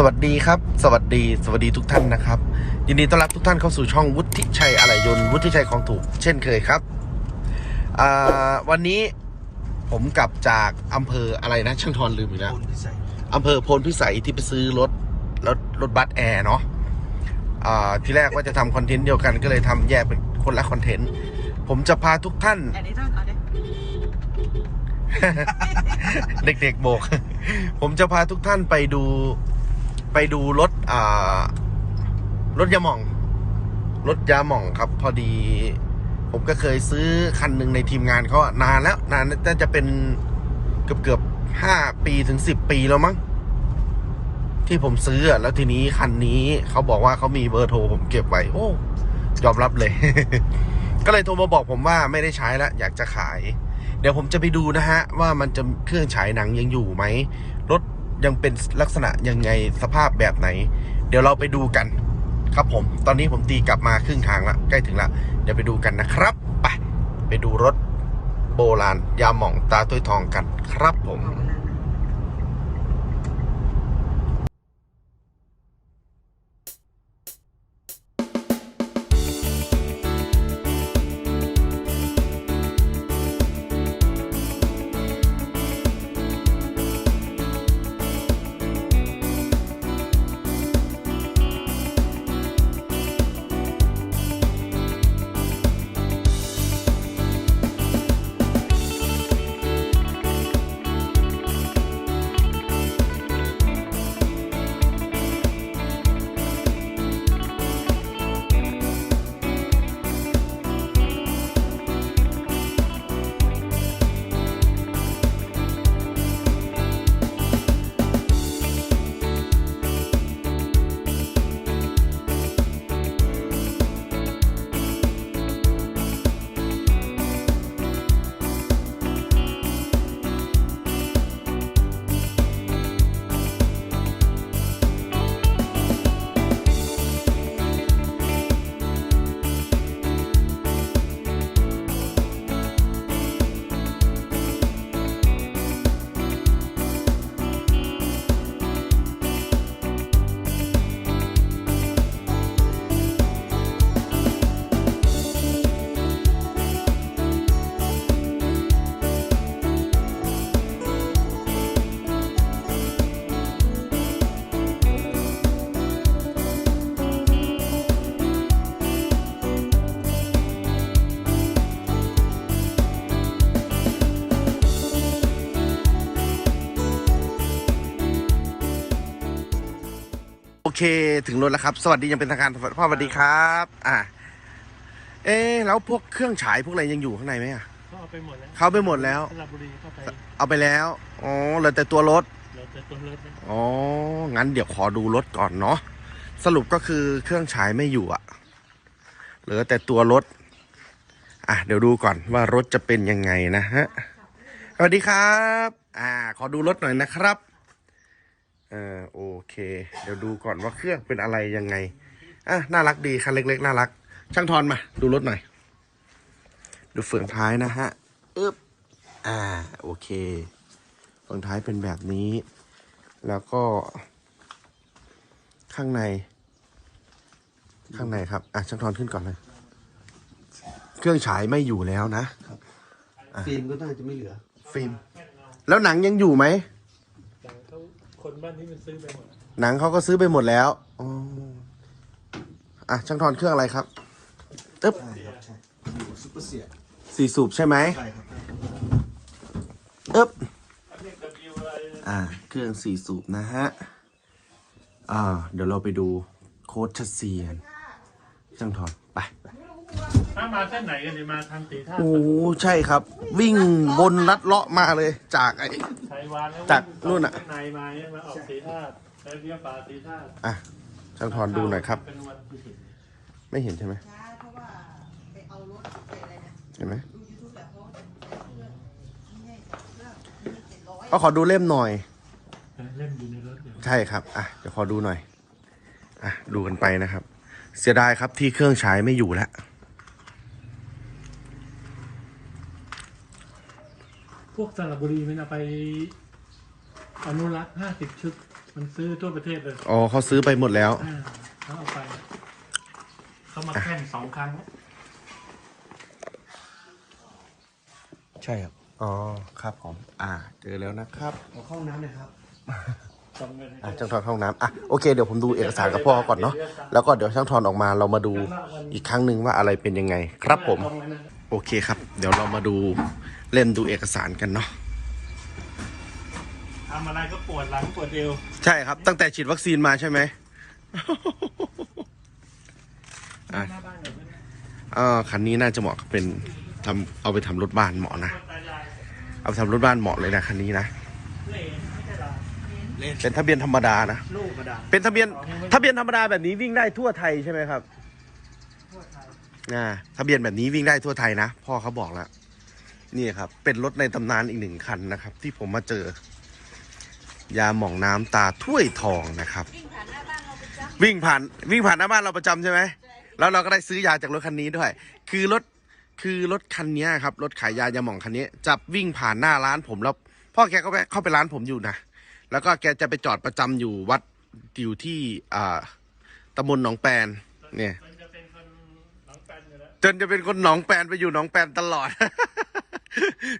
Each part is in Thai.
สวัสดีครับ สวัสดี สวัสดีทุกท่านนะครับ ยินดีต้อนรับทุกท่านเข้าสู่ช่องวุฒิชัยอะไหล่ยนต์วุฒิชัยของถูก เช่นเคยครับอ่าวันนี้ผมกลับจากอำเภออะไรนะช่างทอนลืมอีกแล้วคุณพิสัยอำเภอโพนพิสัยที่ไปซื้อรถรถรถบัสแอร์เนาะอ่าที่แรกว่าจะทำคอนเทนต์เดียวกันก็เลยทำแยกเป็นคนละคอนเทนต์ ผมจะพาทุกท่านอันนี้ต้องเอาเด็กเด็กๆโบก ผมจะพาทุกท่านไปดู ไปดูรถอ่ารถยาหม่อง รถยาหม่องครับ พอดี ผมก็เคยซื้อคันหนึ่งในทีมงานเขาอะนานแล้ว นานน่าจะเป็นเกือบเกือบห้าปีถึงสิบปีแล้วมั้งที่ผมซื้ออะแล้วทีนี้คันนี้เขาบอกว่าเขามีเบอร์โทรผมเก็บไว้ โอ้ยอมรับเลย ก็เลยโทรมาบอกผมว่าไม่ได้ใช้แล้วอยากจะขาย เดี๋ยวผมจะไปดูนะฮะ ว่ามันจะเครื่องฉายหนังยังอยู่ไหม ยังเป็นลักษณะยังไงสภาพแบบไหน เดี๋ยวเราไปดูกันครับผม ตอนนี้ผมตีกลับมาครึ่งทางละใกล้ถึงละเดี๋ยวไปดูกันนะครับไปไปดูรถโบราณยาหม่องตาตุ้ยทองกันครับผม เคถึงรถแล้วครับ สวัสดียังเป็นทางการพ่อสวัสดีครับ อะเอ๊ะแล้วพวกเครื่องฉายพวกอะไรยังอยู่ข้างในไหมอะเขาเอาไปหมดแล้วเขาไปหมดแล้วสระบุรีเข้าไปเอาไปแล้วอ๋อเหลือแต่ตัวรถเราจะตัวรถนะอ๋องั้นเดี๋ยวขอดูรถก่อนเนาะสรุปก็คือเครื่องฉายไม่อยู่อะเหลือแต่ตัวรถอะเดี๋ยวดูก่อนว่ารถจะเป็นยังไงนะฮะสวัสดีครับ อ่า ขอดูรถหน่อยนะครับเออโอเค เดี๋ยวดูก่อนว่าเครื่องเป็นอะไรยังไงอะน่ารักดีคันเล็กๆน่ารัก ช่างทอนมา ดูรถหน่อย ดูเฟืองท้ายนะฮะอึ๊บอ่าโอเคเฟืองท้ายเป็นแบบนี้ แล้วก็ ข้างใน ข้างในครับอะช่างทอนขึ้นก่อนเลย เครื่องฉายไม่อยู่แล้วนะ ฟิล์มก็น่าจะไม่เหลือ ฟิล์ม แล้วหนังยังอยู่ไหมแต่เขา คนบ้านนี้มันซื้อไปหมดหนังเขาก็ซื้อไปหมดแล้วอ๋ออะช่างทอนเครื่องอะไรครับตึ๊บใช่ครับใช่อยู่ซุปเปอร์เสียสี่สูบใช่ไหมใช่ครับตึ๊บอันนี้ W อะไรอ่า เครื่องสี่สูบนะฮะ อ่า เดี๋ยวเราไปดูโค้ชเซียนช่างทอนไป ถ้ามาเส้นไหนกันเนี่ยมาทางตีท่าโอ้ใช่ครับ วิ่งบนลัดเลาะมาเลยจากไอ้ชัยวานแล้วจากนู่นน่ะ ข้างในมาเนี่ยมาออกตีท่าแล้วเรียกปลาตีท่าอะช่างทอนดูหน่อยครับ เป็นวันที่สิบไม่เห็นใช่ไหมช้าเพราะว่าไปเอารถไปอะไรนะเห็นไหมดูยูทูบแบบเขาจะเครื่องไม่ให้เครื่องมีเจ็ดร้อยก็ขอดูเล่มหน่อย เล่มอยู่ในรถอยู่ใช่ครับ อะ เดี๋ยวขอดูหน่อย อะ ดูกันไปนะครับ เสียดายครับที่เครื่องใช้ไม่อยู่แล้ว วกสระบุรีมันเอาไปอนุรักษ์ห้าสิบชุด มันซื้อทั่วประเทศเลยอ๋อเขาซื้อไปหมดแล้ว อ่าเขาเอาไปเขามาแข่งสองครั้ง ใช่ครับ อ๋อ ครับผม อ่า เจอแล้วนะครับ ขอเข้าห้องน้ำหน่อยครับจำเงินให้อะช่างทอนเข้าห้องน้ำอะโอเคเดี๋ยวผมดูเอกสารกับพ่อก่อนเนาะแล้วก็เดี๋ยวช่างทอนออกมาเรามาดูอีกครั้งหนึ่งว่าอะไรเป็นยังไง ครับผม ตงนั้นนะ โอเคครับ เดี๋ยวเรามาดูเล่นดูเอกสารกันเนาะทำอะไรก็ปวดหลังปวดเอวใช่ครับ ตั้งแต่ฉีดวัคซีนมาใช่ไหมอะหน้าบ้านแบบนั้นนะอ่าคันนี้น่าจะเหมาะกับเป็นทำเอาไปทำรถบ้านเหมาะนะตายายเอาไปทำรถบ้านเหมาะเลยนะคันนี้นะเหลนไม่ใช่เหรอเป็นทะเบียนธรรมดานะ ลูกกระดาษเป็นทะเบียนทะเบียนธรรมดาแบบนี้วิ่งได้ทั่วไทยใช่ไหมครับทั่ว ไทยอ่าทะเบียนแบบนี้วิ่งได้ทั่วไทยนะ พ่อเขาบอกแล้วนี่ครับ เป็นรถในตำนานอีกหนึ่งคันนะครับ ที่ผมมาเจอ ยาหม่องน้ำตาถ้วยทองนะครับ วิ่งผ่านหน้าบ้านเราไปจ้ะวิ่งผ่านวิ่งผ่านหน้าบ้านเราประจำใช่ไหมแล้วเราก็ได้ซื้อยาจากรถคันนี้ด้วย คือรถคือรถคันนี้ครับรถขายยายาหม่องคันนี้จะวิ่งผ่านหน้าร้านผมแล้วพ่อแกก็ไปเข้าไปร้านผมอยู่นะแล้วก็แกจะไปจอดประจำอยู่วัดอยู่ที่อ่าตำบลหนองแปนเนี่ย จนจะเป็นคนหนองแปนไปอยู่หนองแปนตลอด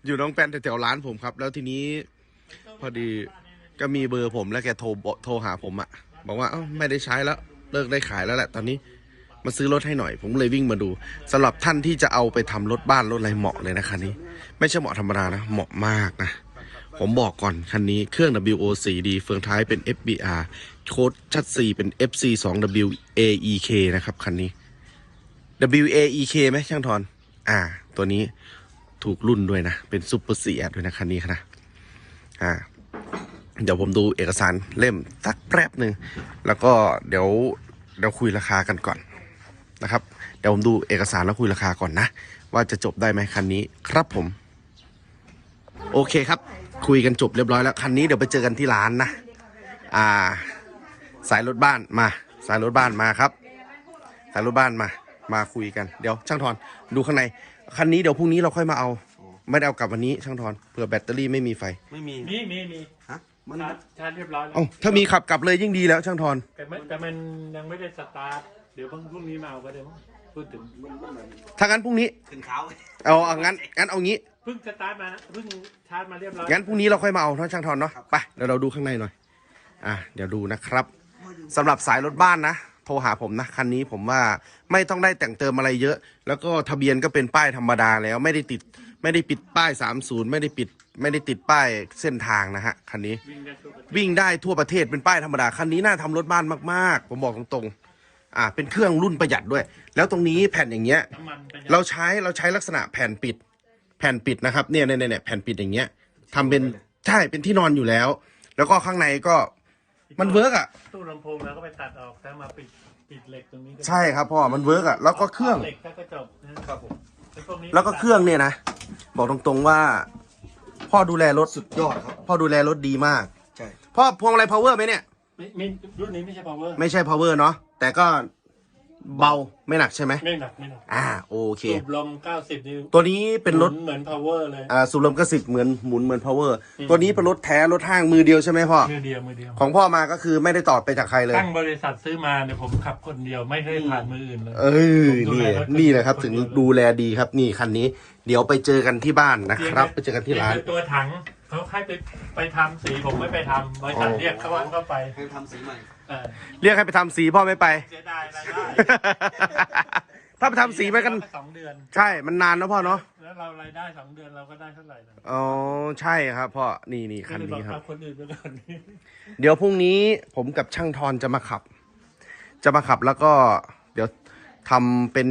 อยู่หนองแปนแถวๆร้านผมครับ แล้วทีนี้ พอดีก็มีเบอร์ผมแล้วแกโทรบอกโทรหาผมอะบอกว่าเอ้าไม่ได้ใช้แล้วเลิกได้ขายแล้วแหละ ตอนนี้มาซื้อรถให้หน่อย ผมเลยวิ่งมาดูสำหรับท่านที่จะเอาไปทำรถบ้านรถอะไรเหมาะเลยนะคันนี้ ไม่ใช่เหมาะธรรมดานะเหมาะมากนะ ผมบอกก่อนคันนี้เครื่อง WO4D เฟืองท้ายเป็น FBR โค้ดชัดซีเป็น FC2WAEK นะครับคันนี้ WAEK ไหมช่างทอน อ่า ตัวนี้ถูกรุ่นด้วยนะ เป็นซุปเปอร์เสียด้วยนะคันนี้นะ อ่า เดี๋ยวผมดูเอกสารเล่มสักแป๊บหนึ่ง แล้วก็เดี๋ยวเดี๋ยวคุยราคากันก่อนนะครับ เดี๋ยวผมดูเอกสารแล้วคุยราคาก่อนนะ ว่าจะจบได้ไหมคันนี้ครับผม โอเคครับ คุยกันจบเรียบร้อยแล้ว คันนี้เดี๋ยวไปเจอกันที่ร้านนะ อ่า สายรถบ้านมา สายรถบ้านมาครับ สายรถบ้านมา มาคุยกันเดี๋ยวช่างทอนดูข้างในคันนี้เดี๋ยวพรุ่งนี้เราค่อยมาเอา ไม่ได้เอากลับวันนี้ช่างทอนเผื่อแบตเตอรี่ไม่มีไฟไม่มีมีมีมีฮะมันชาร์จชาร์จเรียบร้อยแล้วเอ้าถ้ามีขับกลับเลยยิ่งดีแล้วช่างทอนแต่มันแต่มันยังไม่ได้สตาร์ทเดี๋ยวพรุ่งพรุ่งนี้มาเอาก็ได้มั้งพูดถึงถ้างั้นพรุ่งนี้ขึ้นเขาเอาเอางั้นงั้นเอางี้เพิ่งสตาร์ทมานะเพิ่งชาร์จมาเรียบร้อยงั้นพรุ่งนี้เราค่อยมาเอาเนาะช่างทอนเนาะไปเดี๋ยวเราดูข้างในหน่อยอะเดี๋ยวดูนะครับสำหรับสายรถบ้านนะโทรหาผมนะคันนี้ผมว่าไม่ต้องได้แต่งเติมอะไรเยอะ แล้วก็ทะเบียนก็เป็นป้ายธรรมดาแล้วไม่ได้ติดไม่ได้ปิดป้าย 30 ไม่ได้ปิด ไม่ได้ติดป้ายเส้นทางนะฮะคันนี้วิ่งได้ทั่วประเทศเป็นป้ายธรรมดาคันนี้น่าทำรถบ้านมากๆ ผมบอกตรงๆอ่าเป็นเครื่องรุ่นประหยัดด้วย แล้วตรงนี้แผ่นอย่างเงี้ย เราใช้เราใช้ลักษณะแผ่นปิด แผ่นปิดนะครับเนี่ยเนี่ยเนี่ยแผ่นปิดอย่างเงี้ยทำเป็นใช่เป็นที่นอนอยู่แล้ว แล้วก็ข้างในก็ มันเวิร์กอะ ตู้ลำโพงเราก็ไปตัดออกแล้วมาปิดปิดเหล็กตรงนี้ก็ใช่ครับพ่อมันเวิร์กอะแล้วก็เครื่อง เหล็กแล้วก็จบนะครับผมไอ้พวนี้แล้วก็เครื่องเนี่ยนะ บอกตรงๆว่า พ่อดูแลรถสุดยอดครับ พ่อดูแลรถดีมากใช่ พ่อพวงอะไร power ไหมเนี่ย ไม่ไม่รุ่นนี้ไม่ใช่ power ไม่ใช่ power เนาะแต่ก็ เบาไม่หนักใช่ไหมไม่หนักไม่หนักอ่าโอเค สูบลม 90นิ้วตัวนี้เป็นรถหมุเหมือน power เลย อ่าสูบลมกระสิกเหมือนหมุนเหมือน power อืมตัวนี้เป็นรถแท้รถห้างมือเดียวใช่ไหมพ่อมือเดียวมือเดียว ของพ่อมาก็คือไม่ได้ต่อไปจากใครเลย ตั้งบริษัทซื้อมาเนี่ยผมขับคนเดียวไม่ได้ผ่านมืออื่นเลย เอ้ยผมดูนี่แลรถนี่แหละครับคนถึงเดียวดูแลดีครับนี่คันนี้ เดี๋ยวไปเจอกันที่บ้านนะครับ ไปเจอกันที่ร้านเพียงแต่ตัวถังเขาให้ไปไปทำสีผมไม่ไปทำบริษัทอ๋อเรียกเขาว่าเข้าไปให้ทำสีใหม่ เออเรียกให้ไปทำสีพ่อไม่ไป เสียดายรายได้ถ้าไปทำสีไปกัน สองเดือน ใช่ มันนานนะพ่อเนาะ แล้วเรารายได้สองเดือนเราก็ได้เท่าไหร่นะอ๋อ ใช่ครับพ่อ นี่นี่คันก็เลยบอนี้กครับเอาคนอื่นไปก่อนเดี๋ยวพรุ่งนี้ผมกับช่างทอนจะมาขับ จะมาขับแล้วก็ เดี๋ยวทำเป็น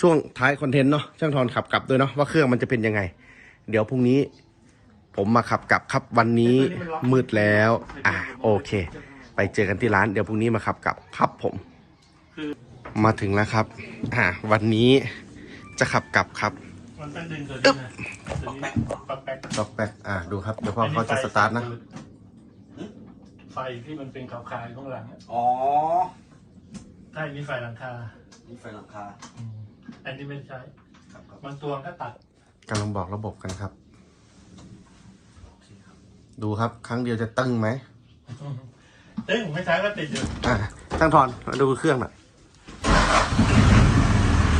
ช่วงท้ายคอนเทนต์เนาะช่างทอนขับกลับด้วยเนาะว่าเครื่องมันจะเป็นยังไง เดี๋ยวพรุ่งนี้ ผมมาขับกลับครับวันนี้มืดแล้ว อะโอเค ไปเจอกันที่ร้านเดี๋ยวพรุ่งนี้มาขับกลับครับผมคือมาถึงแล้วครับอะวันนี้จะขับกลับครับมันเป็นดึงตัวนี้นะตัวนี้ปักแป๊กดอกแปกอะดูครับเดี๋ยวพ่อเขาจะสตาร์ทนะไฟที่มันเป็นขาวๆข้างหลังอะอ๋อใช่นี่ไฟหลังคานี่ไฟหลังคาอืมอันนี้ไม่ใช้ ครับครับบางตัวก็ตัด กำลังบอกระบบกันครับดูครับ ครั้งเดียวจะตึงไหม เอ้ยผมไม่ใช้ก็ติดอยู่อะช่างทอนมาดูเครื่องหน่อย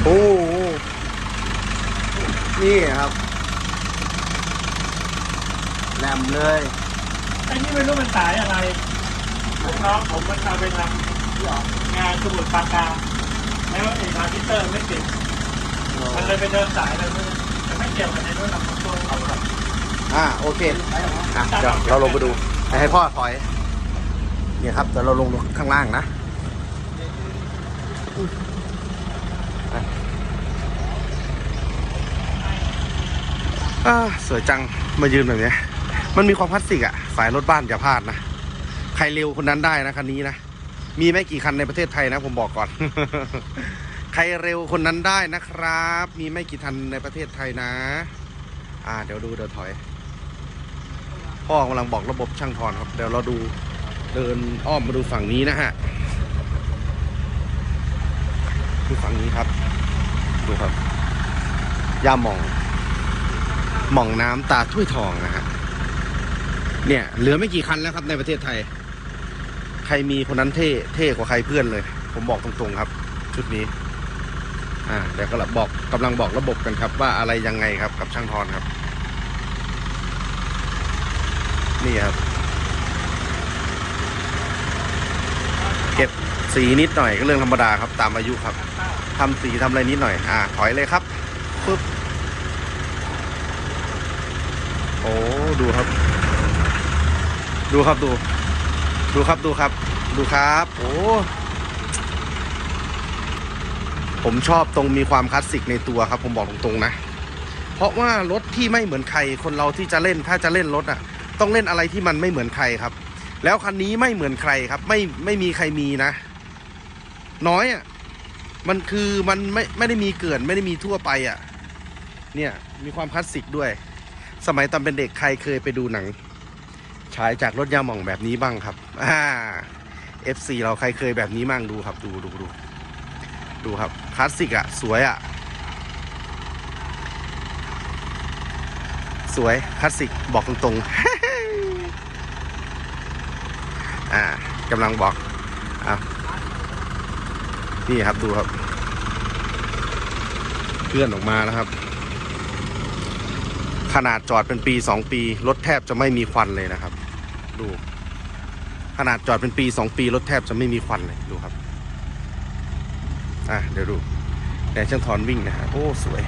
โอ้โหนี่ครับแหลมเลยไอ้นี่ไม่รู้มันสายอะไรลูกน้องผมมันเอาไปทำงานสมุดปราการแล้วไอ้ทรานซิสเตอร์ไม่ติดมันเลยไปเดินสายเลยมันไม่เกี่ยวกับในนู้นหรอกมันตัวเขาครับอ่าโอเคอะเดี๋ยวเราลงไปดูให้พ่อถอย เนี่ยครับเดี๋ยวเราลงข้างล่างนะอะอ่าสวยจังมายืนแบบนี้มันมีความคลาสสิกอะสายรถบ้านอย่าพลาดนะ ใครเร็วคนนั้นได้นะคันนี้นะ มีไม่กี่คันในประเทศไทยนะ ผมบอกก่อน ใครเร็วคนนั้นได้นะครับ มีไม่กี่ทันในประเทศไทยนะ อ่า เดี๋ยวดูเดี๋ยวถอย พ่อกำลังบอกระบบช่างทอนครับ เดี๋ยวเราดู เดินอ้อมมาดูฝั่งนี้นะฮะดูฝั่งนี้ครับ ดูครับย่าหม่อง หม่องน้ำตาถ้วยทองนะฮะเนี่ยเหลือไม่กี่คันแล้วครับในประเทศไทย ใครมีคนนั้นเท่เท่กว่าใครเพื่อนเลย ผมบอกตรงๆครับ ชุดนี้ อ่าเดี๋ยวก็บอกกำลังบอกระบบกันครับ ว่าอะไรยังไงครับกับช่างทอนครับ นี่ครับ เก็บ สีนิดหน่อยก็เรื่องธรรมดาครับตามอายุครับทำสีทำอะไรนิดหน่อย อ่า ถอยเลยครับปึ๊บโอ้ดูครับ ดูครับดู ดูครับดูครับ ดูครับ โอ้ผมชอบตรงมีความคลาสสิกในตัวครับ ผมบอกตรงๆนะ เพราะว่ารถที่ไม่เหมือนใครคนเราที่จะเล่นถ้าจะเล่นรถอะ ต้องเล่นอะไรที่มันไม่เหมือนใครครับ แล้วคันนี้ไม่เหมือนใครครับ ไม่ไม่มีใครมีนะ น้อยอะ มันคือมันไม่ไม่ได้มีเกินไม่ได้มีทั่วไปอะ เนี่ยมีความคลาสสิกด้วย สมัยตอนเป็นเด็กใครเคยไปดูหนัง ฉายจากรถยาหม่องแบบนี้บ้างครับอ่า FC เราใครเคยแบบนี้มั่งดูครับ ดูดูดูดูครับคลาสสิกอะ สวยอะ สวยคลาสสิกบอกตรงๆอ่ากำลังบอกอะ นี่ครับดูครับเพื่อนออกมาแล้วครับ ขนาดจอดเป็นปีสองปีรถแทบจะไม่มีควันเลยนะครับ ดู ขนาดจอดเป็นปีสองปีรถแทบจะไม่มีควันเลยดูครับอะเดี๋ยวดูแดนช่างทอนวิ่งนะฮะโอ้สวย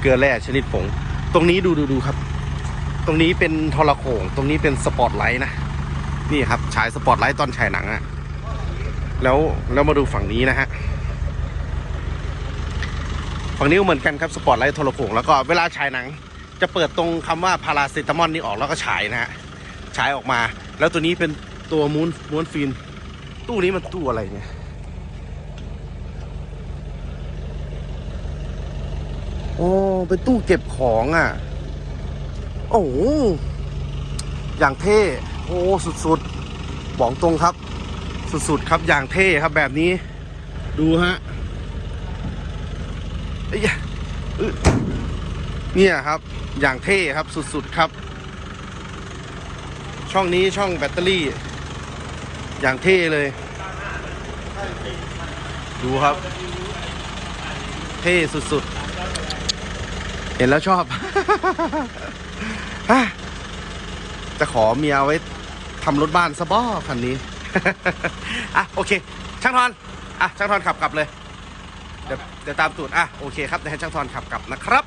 เกลือแร่ชนิดผง ตรงนี้ดูดูดูครับ ตรงนี้เป็นทรโขงตรงนี้เป็นสปอตไลท์นะ นี่ครับฉายสปอตไลท์ตอนฉายหนังอะ แล้วแล้วมาดูฝั่งนี้นะฮะฝั่งนี้เหมือนกันครับสปอตไลท์โทรโขงแล้วก็เวลาฉายหนัง จะเปิดตรงคำว่าพาราเซตามอลนี่ออกแล้วก็ฉายนะฮะฉายออกมา แล้วตัวนี้เป็นตัวมูนม้วนฟิล์มตู้นี้มันตู้อะไรเนี่ยโอ้เป็นตู้เก็บของอะ โอ้อย่างเท่ โอ้ สุดๆ บอกตรงครับ สุดๆครับอย่างเท่ครับแบบนี้ ดูฮะเอ้เนี่ยครับ อย่างเท่ครับสุดๆครับ ช่องนี้ช่องแบตเตอรี่ อย่างเท่เลย ดูครับ เท่สุดๆ เห็นแล้วชอบจะขอเมียไว้ทำรถบ้านซะบ้อคันนี้ อะโอเค ช่างทอนอะช่างทอนขับกลับเลย เดี๋ยวเดี๋ยวตามตูดอะโอเคครับเดี๋ยวให้ช่างทอนขับกลับนะครับ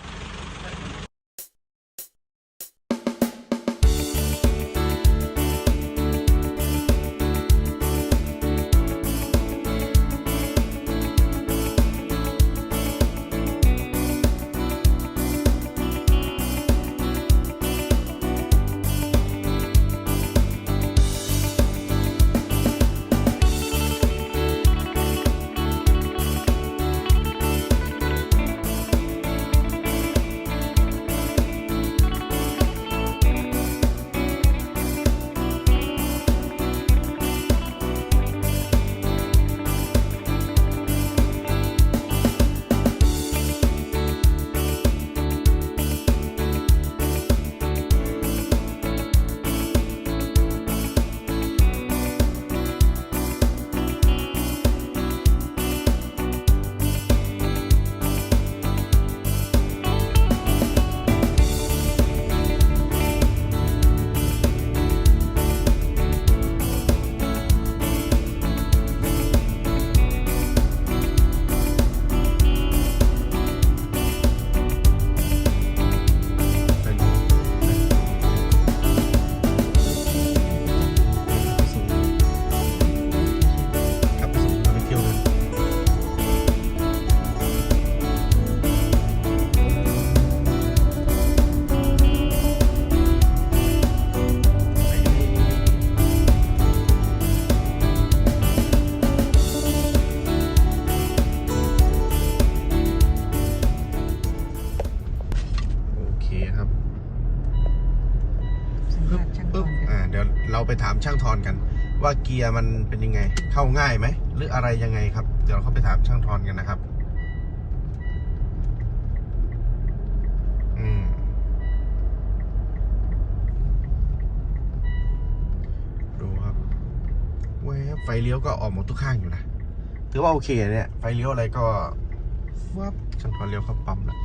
สัมภาษณ์ช่างทปึ๊บอนกันอ่าเดี๋ยวเราไปถามช่างทอนกัน ว่าเกียร์มันเป็นยังไง เข้าง่ายไหม หรืออะไรยังไงครับ เดี๋ยวเราเข้าไปถามช่างทอนกันนะครับ อืม ดูครับแวบไฟเลี้ยวก็ออกหมดทุกข้างอยู่นะ ถือว่าโอเคเนี่ย ไฟเลี้ยวอะไรก็วับช่างทอนเลี้ยวเข้าปั๊มแล้วเดี๋ยวเ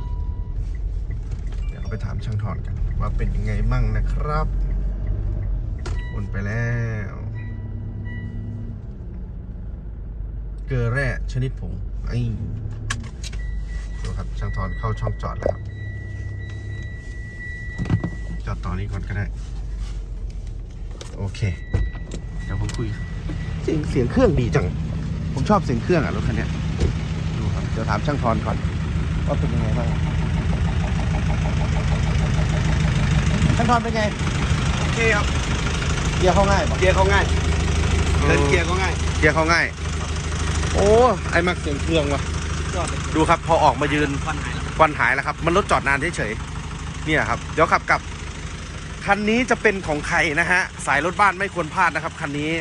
รา ไปถามช่างทอนกัน ว่าเป็นยังไงมั่งนะครับวนไปแล้ว เกลือแร่ชนิดผงไอ้ดูครับช่างทอนเข้าช่องจอดแล้วครับ จอดต่อนี้ก่อนก็ได้ โอเค เดี๋ยวผมคุยเสียงเสียงเครื่องดีจัง ผมชอบเสียงเครื่องอะรถคันนี้ดูครับ เดี๋ยวถามช่างทอนก่อนว่าเป็นยังไงบ้าง ช่างทอนเป็นไง โอเคครับ เกียร์เข้าง่ายปะเกียร์เขาง่ายเดินเกียร์ก็ง่ายเกียร์เข้าง่าย โอ้ไอ้มักเสียงเครื่องวะยอดเลยดูครับพอออกมายืนฟันหายแล้วควันหายแล้วครับ มันรถจอดนานเฉยๆเนี่ยครับ เดี๋ยวขับกลับ คันนี้จะเป็นของใครนะฮะ สายรถบ้านไม่ควรพลาดนะครับ คันนี้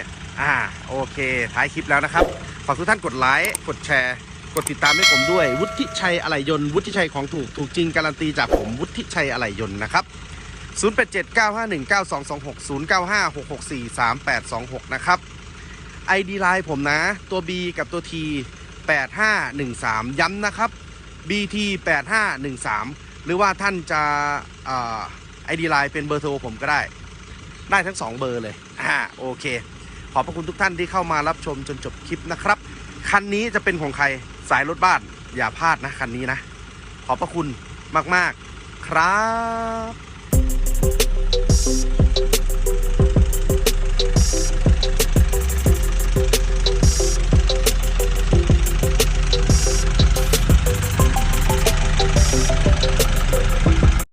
อ่า โอเค ท้ายคลิปแล้วนะครับ ฝากทุกท่านกดไลค์ กดแชร์ กดติดตามให้ผมด้วย วุฒิชัยอะไหล่ยนต์วุฒิชัยของถูกถูกจริงการันตีจากผมวุฒิชัยอะไหล่ยนต์นะครับ0879519226 0956643826 นะครับ ID ไลน์ผมนะ ตัว B กับตัว T 8513 ย้ำนะครับ BT 8513 หรือว่าท่านจะไอดีไลน์เป็นเบอร์โทรผมก็ได้ ได้ทั้ง 2 เบอร์เลย อ่า โอเค ขอบพระคุณทุกท่านที่เข้ามารับชมจนจบคลิปนะครับ คันนี้จะเป็นของใคร สายรถบ้านอย่าพลาดนะคันนี้นะ ขอบพระคุณมาก ๆ ครับ